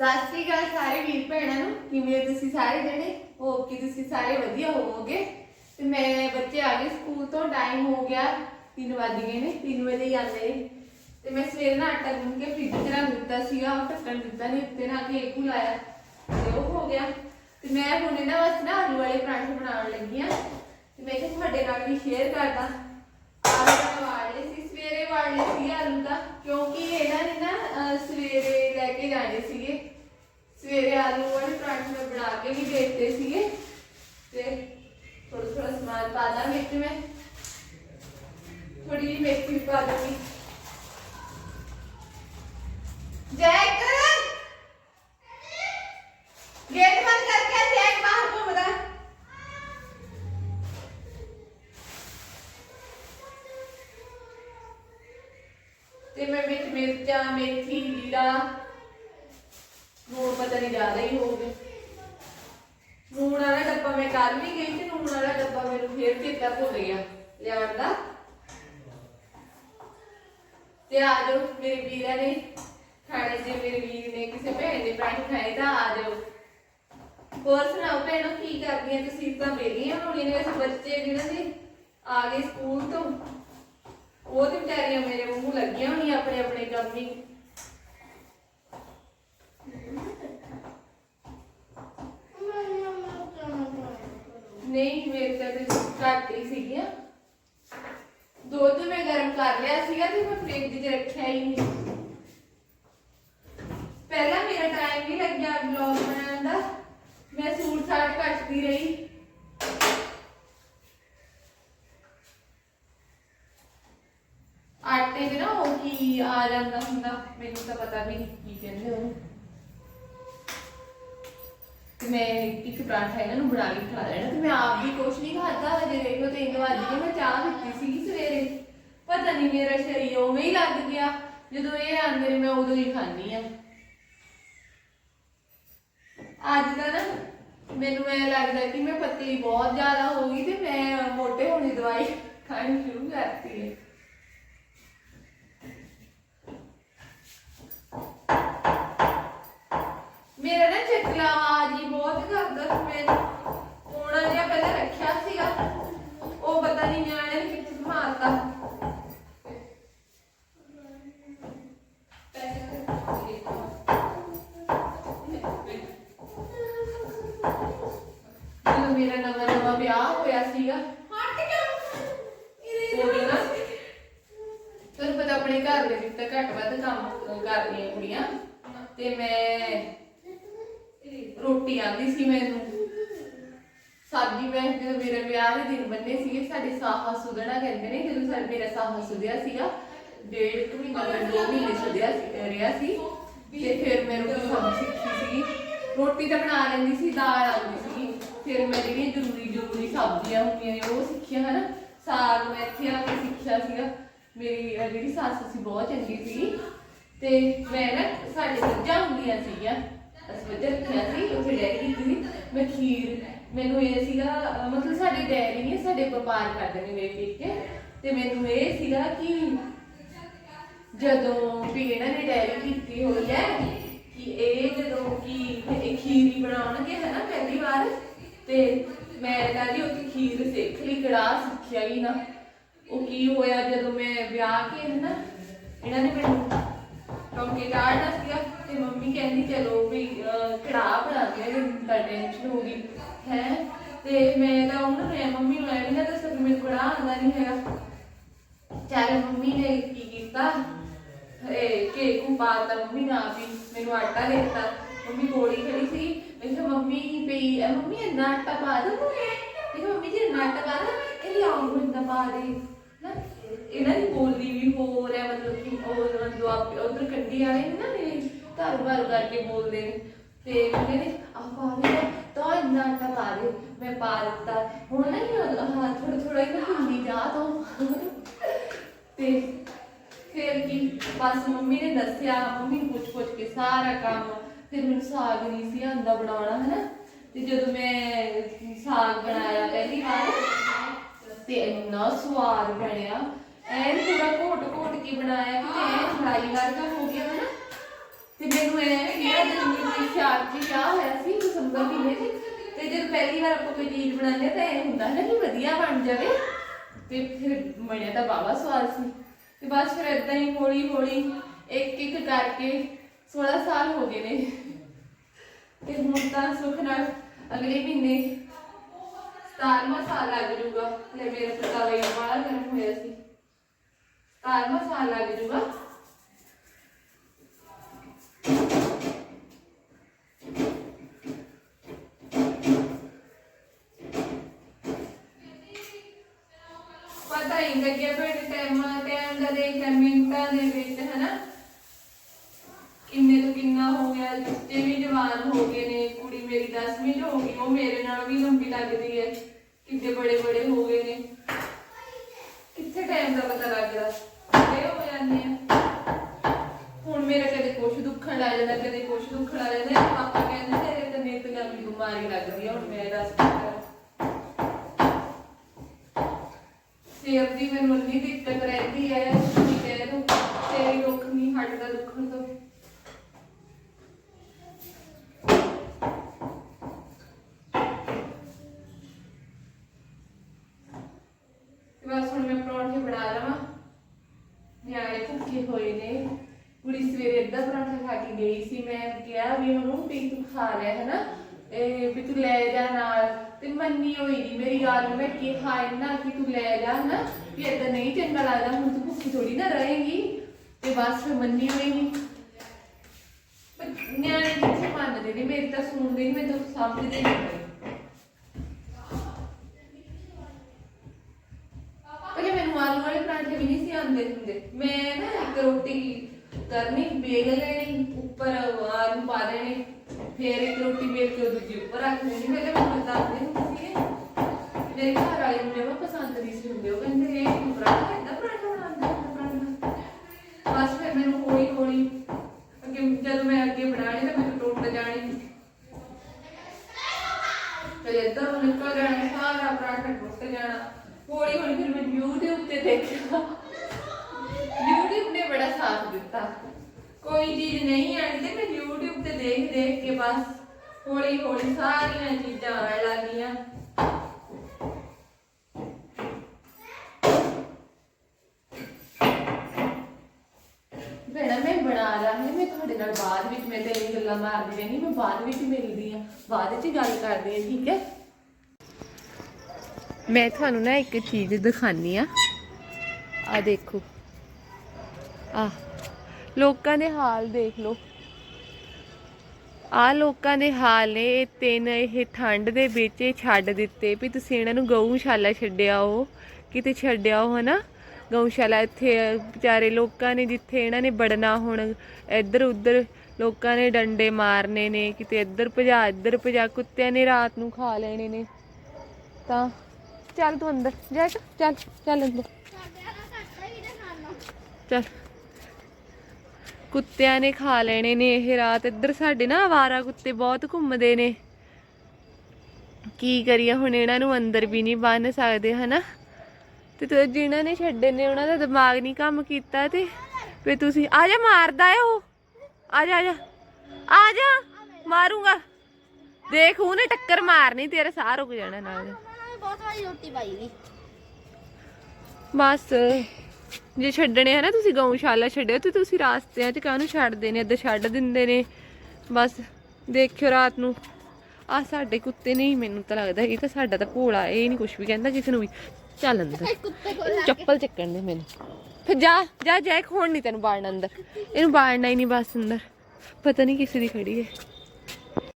ਸਤਿ ਸ਼੍ਰੀ ਅਕਾਲ ਸਾਰੇ ਵੀਰ ਭੈਣਾਂ ਨੂੰ। ਕਿਵੇਂ ਹੋ ਤੁਸੀਂ ਸਾਰੇ ਜਣੇ? ਹੋਪ ਕਿ ਤੁਸੀਂ ਸਾਰੇ ਵਧੀਆ ਹੋਵੋਗੇ। ਤੇ ਮੈਂ ਬੱਚੇ ਆ ਗਏ ਸਕੂਲ ਤੋਂ ਟਾਈਮ ਹੋ ਗਿਆ 3 ਵੱਜ ਗਏ ਨੇ 3 ਵਜੇ ਹੀ ਆਉਂਦੇ ਨੇ। ਤੇ ਮੈਂ ਸਵੇਰ ਨਾਲ ਆਟਾ ਗੁੰਨ ਕੇ ਫ੍ਰਿਜ 'ਚ ਰੱਖ ਦਿੱਤਾ ਸੀਗਾ ਉਹ ਢੱਕਣ ਦਿੱਤਾ ਨਹੀਂ ਉੱਤੇ ਨਾ ਕੇਕ ਲਾਇਆ। ਤੇ ਉਹ ਹੋ ਗਿਆ। ਤੇ ਮੈਂ ਹੁਣ ਇਹਨਾਂ ਵਾਸਤੇ ਨਾ ਆਲੂ ਵਾਲੇ ਪਰਾਂਠੇ ਬਣਾਉਣ ਲੱਗੀ ਆ। ਤੇ ਮੈਂ ਕਿਹਾ ਤੁਹਾਡੇ ਨਾਲ ਵੀ ਸ਼ੇਅਰ ਕਰਦਾ। ਆਲੂ ਤਾਂ ਵਾਲੇ ਸੀ ਸਵੇਰੇ ਵਾਲੇ ਸੀ ਆਲੂ ਦਾ ਕਿਉਂਕਿ ਇਹਨਾਂ ਨੇ ਨਾ ਅਹ, ਸਵੇਰੇ ਲੈ ਕੇ ਜਾਣੇ ਸੀਗੇ। ਸਵੇਰੇ ਆਲੂ ਵਾਲੇ ਪਰਾਂਠੇ ਮੈਂ ਬਣਾ ਕੇ ਵੀ ਦੇ ਸੀਗੇ ਤੇ ਥੋੜਾ ਥੋੜਾ ਸਮਾਨ ਪਾ ਦਾਂਗੇ ਵਿੱਚ ਮੈਂ। ਥੋੜੀ ਜਿਹੀ ਮੇਥੀ ਵੀ ਪਾ ਦੂੰਗੀ। ਜੈਕ ਗੇਟ ਬੰਦ ਕਰਕੇ ਜੈਕ ਬਾਹਰ ਘੁੰਮਦਾ। ਤੇ ਮੈਂ ਵਿੱਚ ਮਿਰਚਾਂ, ਮੇਥੀ, ਜੀਰਾ ਨੂਣ ਪਤਾ ਨਹੀਂ ਜ਼ਿਆਦਾ ਹੀ ਹੋ ਗਿਆ ਨੂਣ ਵਾਲਾ ਡੱਬਾ ਮੈਂ ਕੱਲ ਵੀ ਗਈ ਤੇ ਨੂਣ ਵਾਲਾ ਡੱਬਾ ਮੈਨੂੰ ਫੇਰ ਚੇਤਾ ਭੁੱਲ ਗਿਆ ਲਿਆਉਣ ਦਾ। ਤੇ ਆ ਜਾਓ ਮੇਰੇ ਵੀਰਾਂ ਨੇ ਖਾਣੇ ਜੇ ਮੇਰੇ ਵੀਰ ਨੇ, ਕਿਸੇ ਭੈਣ ਦੇ ਪਰਾਂਠੇ ਖਾਏ ਤਾਂ ਆ ਜਾਓ। ਹੋਰ ਸੁਣਾਓ ਭੈਣੋ, ਕੀ ਕਰਦੀਆਂ ਤੁਸੀਂ ਤਾਂ ਵੇਲੀਆਂ ਹੋਣੀਆਂ ਨੇ ਬੱਚੇ ਜਿਹਨਾਂ ਦੇ ਆ ਗਏ ਸਕੂਲ ਤੋਂ। ਉਹ ਤੇ ਵਿਚਾਰੀਆਂ ਮੇਰੇ ਵਾਂਗੂ ਲੱਗੀਆਂ ਹੋਣੀਆਂ ਆਪਣੇ ਆਪਣੇ ਕੰਮ ਹੀ ਨਹੀਂ ਮੇਰੇ ਤਾਂ ਤੇ ਘੱਟ ਹੀ ਸੀਗੀਆਂ ਦੁੱਧ ਮੈਂ ਗਰਮ ਕਰ ਲਿਆ ਸੀਗਾ ਤੇ ਮੈਂ ਫ੍ਰਿਜ 'ਚ ਰੱਖਿਆ ਹੀ ਨਹੀਂ ਪਹਿਲਾਂ ਮੇਰਾ ਟਾਈਮ ਨਹੀਂ ਲੱਗਿਆ ਵਲੌਗ ਬਣਾਉਣ ਦਾ। ਮੈਂ ਸੂਟ ਸਾਟ ਕੱਟਦੀ ਰਹੀ। ਆਟੇ ਦੇ ਨਾ ਉਹ ਕੀ ਆ ਜਾਂਦਾ ਹੁੰਦਾ, ਮੈਨੂੰ ਤਾਂ ਪਤਾ ਵੀ ਨਹੀਂ ਕੀ ਕਹਿੰਦੇ ਉਹਨੂੰ। ਤੇ ਮੈਂ ਇੱਕ ਪਰਾਂਠਾ ਇਹਨਾਂ ਨੂੰ ਬਣਾ ਕੇ ਖਾ ਲੈਣਾ, ਤੇ ਮੈਂ ਆਪ ਵੀ ਕੁਛ ਨਹੀਂ ਖਾਦਾ ਹਜੇ ਦੇਖੋ ਤਿੰਨ ਵਜ ਗਏ, ਮੈਂ ਚਾਹ ਪੀਤੀ ਸੀਗੀ ਸਵੇਰੇ। ਪਤਾ ਨਹੀਂ ਮੇਰਾ ਸਰੀਰ ਉਵੇਂ ਹੀ ਲੱਗ ਗਿਆ, ਜਦੋਂ ਇਹ ਆਂਦੇ ਨੇ ਮੈਂ ਉਦੋਂ ਹੀ ਖਾਣੀ ਆ ਅੱਜ ਤਾਂ ਨਾ ਮੈਨੂੰ ਐ ਲੱਗਦਾ ਕਿ ਮੈਂ ਪਤਲੀ ਬਹੁਤ ਜ਼ਿਆਦਾ ਹੋ ਗਈ ਤੇ ਮੈਂ ਮੋਟੇ ਹੋਣ ਦੀ ਦਵਾਈ ਖਾਣੀ ਸ਼ੁਰੂ ਕਰਤੀ ਹੈ ਮੇਰਾ ਨਾ ਚਕਲਾ ਆਵਾਜ਼ ਹੀ ਬਹੁਤ ਕਰਦਾ ਸੀ ਮੈਂ ਕੋਣਾ ਜਿਹਾ ਪਹਿਲਾਂ ਰੱਖਿਆ ਸੀਗਾ ਉਹ ਪਤਾ ਨਹੀਂ ਨਿਆਣੇ ਨੇ ਕਿੱਥੇ ਮਾਰਤਾ ਜਦੋਂ ਮੇਰਾ ਨਵਾਂ ਨਵਾਂ ਵਿਆਹ ਹੋਇਆ ਸੀਗਾ। ਹਟ ਜਾ। ਉਦੋਂ ਨਾ? ਤੁਹਾਨੂੰ ਪਤਾ ਆਪਣੇ ਘਰ ਦੇ ਵਿੱਚ ਤਾਂ ਘੱਟ ਵੱਧ ਕੰਮ ਕਰਦੀਆਂ ਕੁੜੀਆਂ। ਤੇ ਮੈਂ ਰੋਟੀ ਆਂਦੀ ਸੀ ਮੈਨੂੰ। ਸਬਜ਼ੀ ਮੈਂ ਜਦੋਂ ਮੇਰੇ ਵਿਆਹ ਦੇ ਦਿਨ ਬੰਨੇ ਸੀਗੇ ਸਾਡੇ ਸਾਹਾ ਸੁਧਣਾ ਕਹਿੰਦੇ ਨੇ ਜਦੋਂ ਸਾਡੇ ਮੇਰਾ ਸਾਹਾ ਸੁਧਿਆ ਸੀਗਾ ਡੇਢ ਕੁ ਮਹੀਨਾ ਮੈਂ ਦੋ ਮਹੀਨੇ ਸੁਧਿਆ ਸੀ ਰਿਹਾ ਸੀ। ਤੇ ਫਿਰ ਮੈਂ ਰੋਟੀ ਸਬਜ਼ੀ ਸਿੱਖੀ ਸੀਗੀ। ਰੋਟੀ ਤਾਂ ਬਣਾ ਲੈਂਦੀ ਸੀ ਦਾਲ ਆਉਂਦੀ ਸੀਗੀ ਫਿਰ ਮੈਂ ਜਿਹੜੀਆਂ ਜ਼ਰੂਰੀ ਜ਼ਰੂਰੀ ਸਬਜ਼ੀਆਂ ਹੁੰਦੀਆਂ ਨੇ ਉਹ ਸਿੱਖੀਆਂ ਹਨਾ? ਸਾਗ ਮੈਂ ਇੱਥੇ ਆ ਕੇ ਸਿੱਖਿਆ ਸੀਗਾ। ਮੇਰੀ ਅਹ, ਜਿਹੜੀ ਸੱਸ ਸੀ ਬਹੁਤ ਚੰਗੀ ਸੀਗੀ ਤੇ ਮੈਂ ਨਾ ਸਾਡੇ ਸੱਜਾਂ ਹੁੰਦੀਆਂ ਸੀਗੀਆਂ ਅਸੀਂ ਮੱਝਾਂ ਰੱਖਿਆ ਸੀ ਉੱਥੇ ਡੈਰੀ ਕੀਤੀ ਸੀ। ਮੈਂ ਖੀਰ ਮੈਨੂੰ ਇਹ ਸੀਗਾ ਅਹ, ਮਤਲਬ ਸਾਡੀ ਡੈਰੀ ਨਹੀਂ ਸਾਡੇ ਵਪਾਰ ਕਰਦੇ ਨੇ ਮੇਰੇ ਵੇਖ ਕੇ। ਤੇ ਮੈਨੂੰ ਇਹ ਸੀਗਾ ਕਿ ਜਦੋਂ ਵੀ ਇਹਨਾਂ ਨੇ ਡੈਰੀ ਕੀਤੀ ਹੋਈ ਹੈ ਕਿ ਇਹ ਜਦੋਂ ਕਿ ਇਹ ਖੀਰੀ ਬਣਾਉਣਗੇ ਹੈ ਨਾ ਪਹਿਲੀ ਵਾਰ ਤੇ ਮੈਂ ਤਾਂ ਜੀ ਉੱਥੇ ਖੀਰ ਸਿੱਖ ਲਈ ਕੜਾਹ ਸਿੱਖਿਆ ਹੀ ਨਾ। ਉਹ ਕੀ ਹੋਇਆ ਜਦੋਂ ਮੈਂ ਵਿਆਹ ਕੇ ਹੈ ਇਹਨਾਂ ਨੇ ਮੈਨੂੰ ਟੌਂਕੇ ਕਾੜਨਾ ਸੀਗਾ ਤੇ ਮੰਮੀ ਕਹਿੰਦੀ, ਚਲੋ ਵੀ ਕੜਾਹ ਬਣਾ ਕੇ ਤਾਂ ਟੈਨਸ਼ਨ ਹੋ ਗਈ। ਹੈ? ਤੇ ਮੈਂ ਤਾਂ ਉਹਨਾਂ ਨੂੰ ਮੰਮੀ ਨੂੰ ਐ ਨਾ ਦੱਸਿਆ ਕਿ ਮੈਨੂੰ ਕੜਾਹ ਆਉਂਦਾ ਨਹੀਂ ਹੈਗਾ। ਚੱਲ ਮੰਮੀ ਨੇ ਕੀ ਕੀਤਾ? ਇਹ ਕੇਕ ਨੂੰ ਪਾਤਾ ਮੰਮੀ ਨੇ ਆਪ ਮੈਨੂੰ ਆਟਾ ਦੇ ਦਿੱਤਾ। ਮੰਮੀ ਕੋਲੀ ਖੜੀ ਸੀ ਮੈਂ ਕਿਹਾ ਮੰਮੀ ਪਈ ਐ ਮੰਮੀ ਇੰਨਾ ਆਟਾ ਪਾ ਦੋ ਤੇ ਮੰਮੀ ਜੀ ਇੰਨਾ ਆਟਾ ਪਾ ਦੋ ਇਹ ਲਿਆਓ ਮੈਨੂੰ ਇੰਨਾ ਪਾ ਦੇ ਨਾ ਇਹਨਾਂ ਦੀ ਬੋਲੀ ਵੀ ਹੋਰ ਹੈ ਮਤਲਬ ਕਿ ਉਹ ਜੋ ਆਪ ਉਧਰ ਕੰਡੀ ਵਾਲੇ ਨੇ ਨਾ ਮੇਰੇ ਘਰ ਘਰ ਕਰਕੇ ਬੋਲਦੇ ਨੇ ਤੇ ਮੰਮੀ ਨੇ ਆ ਪਾ ਦੇ ਤਾਂ ਇੰਨਾ ਆਟਾ ਪਾ ਦੇ ਮੈਂ ਪਾ ਦਿੱਤਾ ਹੁਣ ਨਾ ਇਹ ਹਾਂ ਥੋੜਾ ਥੋੜਾ ਹੀ ਹਿੰਦੀ ਜਾ ਤੋਂ ਤੇ ਫਿਰ ਕੀ ਬਸ ਮੰਮੀ ਨੇ ਦੱਸਿਆ ਮੰਮੀ ਨੂੰ ਪੁੱਛ ਪੁੱਛ ਕੇ ਸਾਰਾ ਕੰਮ ਫਿਰ ਮੈਨੂੰ ਸਾਗ ਨਹੀਂ ਸੀ ਆਂਦਾ ਬਣਾਉਣਾ, ਹਨਾ? ਤੇ ਜਦੋਂ ਮੈਂ ਸਾਗ ਬਣਾਇਆ ਪਹਿਲੀ ਵਾਰ, ਤੇ ਇੰਨਾ ਸਵਾਦ ਬਣਿਆ। ਐਨ ਪੂਰਾ ਘੋਟ ਘੋਟ ਕੇ ਬਣਾਇਆ ਕਿ ਐਨ ਫਰਾਈ ਵਰਗਾ ਹੋ ਗਿਆ, ਹਨਾ? ਤੇ ਮੈਨੂੰ ਐ ਸੀਗਾ ਜਨਵਰੀ ਚਾਰ ਚ ਵਿਆਹ ਹੋਇਆ ਸੀ, ਦਸੰਬਰ ਮਹੀਨੇ ਚ। ਤੇ ਜਦ ਪਹਿਲੀ ਵਾਰ ਆਪਾਂ ਕੋਈ ਚੀਜ਼ ਬਣਾਉਂਦੇ ਤਾਂ ਇਹ ਹੁੰਦਾ ਹੈ ਨਾ ਕਿ ਵਧੀਆ ਬਣ ਜਾਵੇ। ਤੇ ਫਿਰ ਬਣਿਆ ਤਾਂ ਬਾਬਾ ਸਵਾਦ ਸੀ। ਤੇ ਬਸ ਫਿਰ ਇਦਾਂ ਹੀ ਹੌਲੀ ਹੌਲੀ ਇੱਕ ਇੱਕ ਕਰਕੇ 16 ਸਾਲ ਹੋ ਗਏ ਨੇ ਤੇ ਹੁਣ ਤਾਂ ਸੁੱਖ ਨਾਲ ਅਗਲੇ ਮਹੀਨੇ 17ਵਾਂ ਸਾਲ ਲੱਗ ਜੂਗਾ ਤੇ ਮੇਰੇ ਪਤਾ ਲਈ ਬੜਾ ਗਰਮ ਹੋਇਆ ਸੀ 17ਵਾਂ ਸਾਲ ਲੱਗ ਜੂਗਾ ਪਤਾ ਹੀ ਨਹੀਂ ਲੱਗਿਆ ਬੜੇ ਟਾਈਮ ਟਾਈਮ ਦਾ ਦੇਖ ਲੈ ਮਿੰਟਾਂ ਦੇ ਵਿੱਚ ਹਨਾ ਕਿੰਨੇ ਤੋਂ ਕਿੰਨਾ ਹੋ ਗਿਆ ਜਵਾਨ ਹੋ ਗਏ ਨੇ, ਕੁੜੀ ਮੇਰੀ 10ਵੀਂ ਚ ਹੋ ਗਈ, ਉਹ ਮੇਰੇ ਨਾਲ ਵੀ ਲੰਬੀ ਲੱਗਦੀ ਹੈ। ਕਿੰਨੇ ਬੜੇ ਬੜੇ ਹੋ ਗਏ ਨੇ। ਕਿੱਥੇ ਟਾਈਮ ਦਾ ਪਤਾ ਲੱਗਦਾ ਇਹ ਹੋ ਜਾਂਦੇ ਆ। ਹੁਣ ਮੇਰਾ ਕਦੇ ਕੁਛ ਦੁੱਖਣ ਲੱਗ ਜਾਂਦਾ, ਕਦੇ ਕੁਛ ਦੁੱਖਣ ਲੱਗ ਜਾਂਦਾ। ਪਾਪਾ ਕਹਿੰਦੇ ਤੇਰੇ ਤੇ ਨਿੱਤ ਗੰਦੀ ਬਿਮਾਰੀ ਲੱਗਦੀ ਆ, ਹੁਣ ਮੈਂ ਦੱਸ ਸਿਰ ਦੀ ਮੈਨੂੰ ਇੰਨੀ ਦਿੱਕਤ ਰਹਿੰਦੀ ਹੈ ਕਿ ਕਹਿ ਦੋ ਤੇਰੀ ਦੁੱਖ ਨਹੀਂ ਹਟਦਾ ਦੁੱਖਣ ਤੋਂ ਤੇ ਬਸ ਹੁਣ ਮੈਂ ਪਰੌਂਠੇ ਬਣਾ ਲਵਾਂ ਨਿਆਣੇ ਭੁੱਖੇ ਹੋਏ ਨੇ ਕੁੜੀ ਸਵੇਰੇ ਅੱਧਾ ਪਰਾਂਠਾ ਖਾ ਕੇ ਗਈ ਸੀ, ਮੈਂ ਕਿਹਾ ਵੀ ਉਹਨੂੰ ਵੀ ਤੂੰ ਖਾ ਲਿਆ ਹੈ ਇਹ ਵੀ ਤੂੰ ਲੈ ਜਾ ਨਾਲ। ਤੇ ਮੰਨੀ ਹੋਈ ਨਹੀਂ ਮੇਰੀ ਗੱਲ ਨੂੰ, ਮੈਂ ਕਿਹਾ ਇੰਨਾ ਕਿ ਤੂੰ ਲੈ ਜਾ, ਹਨਾ? ਵੀ ਏਦਾਂ ਨਹੀਂ ਚੰਗਾ ਲੱਗਦਾ, ਹੁਣ ਤੂੰ ਭੁੱਖੀ ਥੋੜੀ ਨਾ ਰਹੇਗੀ। ਤੇ ਬਸ ਮੰਨੀ ਹੋਈ ਨਹੀਂ ਨਿਆਣੇ ਕਿੱਥੇ ਮੰਨਦੇ ਨੇ? ਮੇਰੀ ਤਾਂ ਸੁਣਦੇ ਨਹੀਂ ਮੈਂ ਤਾਂ ਸਮਝਦੇ ਨਹੀਂ ਕਰਨੀ ਬੇਲ ਲੈਣੀ ਉੱਪਰ ਆਲੂ ਪਾ ਦੇਣੇ ਫਿਰ ਇੱਕ ਰੋਟੀ ਬੇਲ ਕੇ ਦੂਜੀ ਉੱਪਰ ਰੱਖ ਦੇਣੀ ਪਹਿਲੇ ਮੈਨੂੰ ਦੱਸਦੇ ਹੁੰਦੇ ਸੀਗੇ ਮੇਰੇ ਘਰ ਵਾਲੇ ਨੂੰ ਜਮਾ ਪਸੰਦ ਨਹੀਂ ਸੀ ਹੁੰਦੇ, ਉਹ ਕਹਿੰਦੇ ਇਹ ਪਰਾਂਠਾ ਏਦਾਂ ਪਰਾਂਠਾ ਬਣਾਉਂਦਾ ਏਦਾਂ ਪਰਾਂਠਾ ਬਸ ਫਿਰ ਮੈਨੂੰ ਹੌਲੀ ਹੌਲੀ ਅੱਗੇ ਜਦੋਂ ਮੈਂ ਅੱਗੇ ਬਣਾਣੀ ਤਾਂ ਮੈਨੂੰ ਟੁੱਟ ਜਾਣੀ। ਫਿਰ ਇੱਧਰ ਨਿਕਲ ਜਾਣਾ, ਸਾਰਾ ਪਰਾਂਠਾ ਟੁੱਟ ਜਾਣਾ। ਹੌਲੀ ਹੌਲੀ ਫਿਰ ਮੈਂ YouTube ਤੇ ਦੇਖਿਆ। ਸਾਥ ਦਿੱਤਾ। ਕੋਈ ਚੀਜ਼ ਨਹੀਂ ਆਣੀ ਤੇ ਮੈਂ YouTube ਤੇ ਦੇਖ ਦੇਖ ਕੇ ਬਸ ਹੌਲੀ ਹੌਲੀ ਸਾਰੀਆਂ ਚੀਜ਼ਾਂ ਆਣ ਲੱਗੀਆਂ। ਭੈਣਾ, ਮੈਂ ਬਣਾ ਲਾਂਗੀ। ਮੈਂ ਤੁਹਾਡੇ ਨਾਲ ਬਾਅਦ ਵਿੱਚ, ਮੈਂ ਤੇ ਇਹ ਗੱਲਾਂ ਮਾਰਦੀ ਰਹਿਣੀ ਮੈਂ ਬਾਅਦ ਵਿੱਚ ਮਿਲਦੀ ਆ ਬਾਅਦ ਵਿੱਚ ਗੱਲ ਕਰਦੇ ਆ ਠੀਕ ਹੈ? ਮੈਂ ਤੁਹਾਨੂੰ ਨਾ ਇੱਕ ਚੀਜ਼ ਦਿਖਾਨੀ ਆ ਆ ਦੇਖੋ। ਆ, ਲੋਕਾਂ ਦੇ ਹਾਲ ਦੇਖ ਲਓ। ਆ ਲੋਕਾਂ ਦੇ ਹਾਲ ਨੇ, ਇਹ ਤਿੰਨ, ਇਹ ਠੰਡ ਦੇ ਵਿੱਚ ਇਹ ਛੱਡ ਦਿੱਤੇ ਵੀ ਤੁਸੀਂ ਇਹਨਾਂ ਨੂੰ ਗਊਸ਼ਾਲਾ ਛੱਡਿਆ ਉਹ ਕਿਤੇ ਛੱਡਿਆ ਉਹ ਹਨਾ? ਗਊਸ਼ਾਲਾ ਇੱਥੇ ਵਿਚਾਰੇ ਲੋਕਾਂ ਨੇ ਜਿੱਥੇ ਇਹਨਾਂ ਨੇ ਬੜਨਾ ਹੁਣ ਇੱਧਰ ਉੱਧਰ ਲੋਕਾਂ ਨੇ ਡੰਡੇ ਮਾਰਨੇ ਨੇ, ਕਿਤੇ ਇੱਧਰ ਭਜਾ ਇੱਧਰ ਭਜਾ, ਕੁੱਤਿਆਂ ਨੇ ਰਾਤ ਨੂੰ ਖਾ ਲੈਣੇ ਨੇ। ਤਾਂ ਚੱਲ ਤੂੰ ਅੰਦਰ ਜਾ ਚੱਲ ਚੱਲ ਅੰਦਰ। ਚੱਲ। ਕੁੱਤਿਆਂ ਨੇ ਖਾ ਲੈਣੇ ਨੇ ਇਹ ਰਾਤ। ਇੱਧਰ ਸਾਡੇ ਨਾ ਆਵਾਰਾ ਕੁੱਤੇ ਬਹੁਤ ਘੁੰਮਦੇ ਨੇ। ਕੀ ਕਰੀਏ ਹੁਣ ਇਹਨਾਂ ਨੂੰ ਅੰਦਰ ਵੀ ਨਹੀਂ ਬੰਨ ਸਕਦੇ ਹਨਾ? ਤੇ ਤੂੰ ਜਿਨ੍ਹਾਂ ਨੇ ਛੱਡੇ ਨੇ ਉਹਨਾਂ ਦਾ ਦਿਮਾਗ ਨਹੀਂ ਕੰਮ ਕੀਤਾ ਤੇ ਫੇ ਤੁਸੀਂ ਆ ਜਾ ਮਾਰਦਾ ਏ ਉਹ। ਆ ਜਾ ਆ ਜਾ। ਆ ਜਾ ਮਾਰੂੰਗਾ। ਦੇਖ ਉਹਨੇ ਟੱਕਰ ਮਾਰਨੀ ਤੇਰਾ ਸਾਹ ਰੁਕ ਜਾਣਾ ਨਾਲ। ਬਹੁਤ ਵਾਰੀ ਰੋਟੀ ਪਾਈ ਦੀ ਬਸ। ਜੇ ਛੱਡਣੇ ਹੈ ਨਾ ਤੁਸੀਂ ਗਊਸ਼ਾਲਾ ਛੱਡਿਓ ਤੇ ਤੁਸੀਂ ਰਾਸਤਿਆਂ 'ਚ ਕਾਹਨੂੰ ਛੱਡਦੇ ਨੇ? ਅੱਧੇ ਛੱਡ ਦਿੰਦੇ ਨੇ। ਬਸ ਦੇਖਿਓ ਰਾਤ ਨੂੰ। ਆ ਸਾਡੇ ਕੁੱਤੇ ਨਹੀਂ ਮੈਨੂੰ ਤਾਂ ਲੱਗਦਾ ਇਹ ਤਾਂ ਸਾਡਾ ਤਾਂ ਭੋਲਾ ਇਹ ਨਹੀਂ ਕੁਝ ਵੀ ਕਹਿੰਦਾ ਕਿਸੇ ਨੂੰ ਵੀ। ਚੱਲ ਅੰਦਰ। ਚੱਪਲ ਚੱਕਣ ਦੇ ਮੈਨੂੰ। ਫਿਰ ਜਾ ਜਾ ਜੈਕ ਹੁਣ ਨਹੀਂ ਤੈਨੂੰ ਬਾੜਨਾ ਅੰਦਰ। ਇਹਨੂੰ ਬਾੜਨਾ ਹੀ ਨਹੀਂ ਬਸ ਅੰਦਰ। ਪਤਾ ਨਹੀਂ ਕਿਸੇ ਦੀ ਖੜੀ ਹੈ।